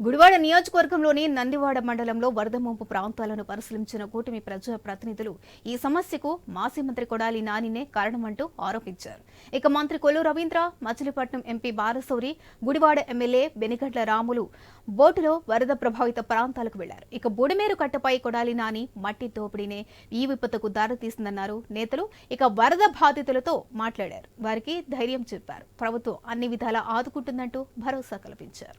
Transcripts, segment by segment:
గుడివాడ నియోజకవర్గంలోని నందివాడ మండలంలో వరద ముంపు ప్రాంతాలను పరిశీలించిన కూటమి ప్రజా ప్రతినిధులు ఈ సమస్యకు మాజీ మంత్రి కొడాలి నానినే కారణమంటూ ఆరోపించారు. ఇక మంత్రి కొల్లు రవీంద్ర మచిలీపట్నం ఎంపీ బాలశౌరి గుడివాడ ఎమ్మెల్యే బెనిగడ్ల రాములు బోటులో వరద ప్రభావిత ప్రాంతాలకు వెళ్ళారు. ఇక బుడిమేరు కట్టపై కొడాలి నాని మట్టి దోపిడీనే ఈ విపత్తుకు దారితీసిందన్నారు నేతలు. ఇక వరద బాధితులతో మాట్లాడారు. వారికి ధైర్యం చెప్పారు. ప్రభుత్వం అన్ని విధాలా ఆదుకుంటుందంటూ భరోసా కల్పించారు.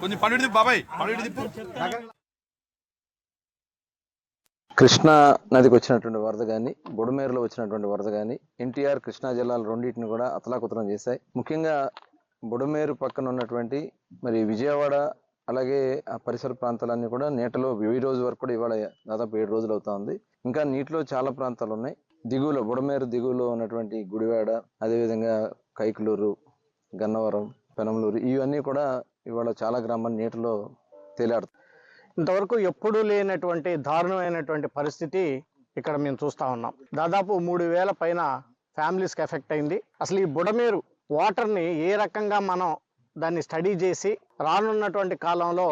కొంచెం పన్నెండు బాబాయ్. పన్నెండు కృష్ణా నదికి వచ్చినటువంటి వరద కానీ బుడమేరులో వచ్చినటువంటి వరద కానీ ఎన్టీఆర్ కృష్ణా జిల్లాలు రెండింటిని కూడా అతలాకుతలం చేశాయి. ముఖ్యంగా బుడమేరు పక్కన ఉన్నటువంటి మరి విజయవాడ అలాగే ఆ పరిసర ప్రాంతాలన్నీ కూడా నీటలో ఈ రోజు వరకు కూడా ఇవాళ దాదాపు ఏడు రోజులు అవుతా ఉంది. ఇంకా నీటిలో చాలా ప్రాంతాలు ఉన్నాయి దిగువలో బుడమేరు దిగువలో ఉన్నటువంటి గుడివాడ అదేవిధంగా కైకులూరు గన్నవరం పెనంలూరు ఇవన్నీ కూడా ఇవాళ చాలా గ్రామాలు నీటిలో తేలాడుతాయి ఇంతవరకు ఎప్పుడూ లేనటువంటి దారుణమైనటువంటి పరిస్థితి ఇక్కడ మేము చూస్తా ఉన్నాం. దాదాపు మూడు వేల పైన ఫ్యామిలీస్కి ఎఫెక్ట్ అయింది. అసలు ఈ బుడమేరు వాటర్ని ఏ రకంగా మనం దాన్ని స్టడీ చేసి రానున్నటువంటి కాలంలో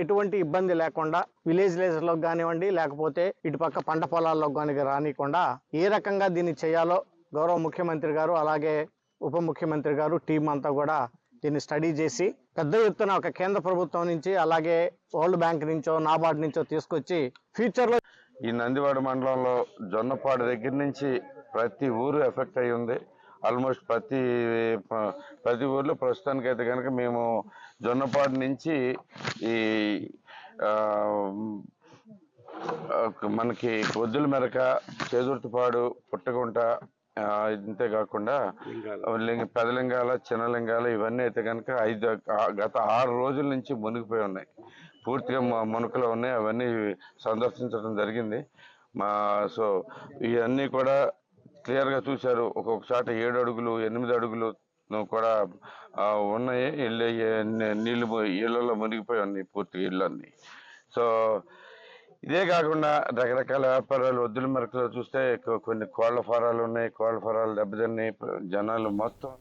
ఎటువంటి ఇబ్బంది లేకుండా విలేజ్ లేజర్లకు కానివ్వండి లేకపోతే ఇటు పక్క పంట పొలాల్లో కానీ రానికుండా ఏ రకంగా దీన్ని చేయాలో గౌరవ ముఖ్యమంత్రి గారు అలాగే ఉప ముఖ్యమంత్రి గారు టీం అంతా కూడా దీన్ని స్టడీ చేసి పెద్ద ఎత్తున ఒక కేంద్ర ప్రభుత్వం నుంచి అలాగే వరల్డ్ బ్యాంక్ నుంచో నాబార్డ్ నుంచో తీసుకొచ్చి ఫ్యూచర్లో ఈ నందివాడ మండలంలో జొన్నపాడు దగ్గర నుంచి ప్రతి ఊరు ఎఫెక్ట్ అయి ఉంది. ఆల్మోస్ట్ ప్రతి ప్రతి ఊర్లో ప్రస్తుతానికి అయితే కనుక మేము జొన్నపాడు నుంచి ఈ మనకి కొద్దుల మెరక చేదుర్తిపాడు పుట్టగుంట ఆ, ఇంతే కాకుండా లింగ పెదలింగాల చిన్నలింగాల ఇవన్నీ అయితే కనుక ఐదు గత ఆరు రోజుల నుంచి మునిగిపోయి ఉన్నాయి. పూర్తిగా మునుకలు ఉన్నాయి. అవన్నీ సందర్శించడం జరిగింది. మా సో ఇవన్నీ కూడా క్లియర్గా చూశారు. ఒక్కొక్కసోట ఏడు అడుగులు ఎనిమిది అడుగులు కూడా ఉన్నాయి. ఇళ్ళు నీళ్ళు నీళ్ళు మునిగిపోయి ఉన్నాయి పూర్తిగా ఇళ్ళన్నీ. సో ఇదే కాకుండా రకరకాల వ్యాపారాలు వద్దుల మెరకలో చూస్తే కొన్ని కోళ్ళ ఫారాలు ఉన్నాయి. కోళ్ళ ఫారాలు దెబ్బతిన్నాయి. జనాలు మొత్తం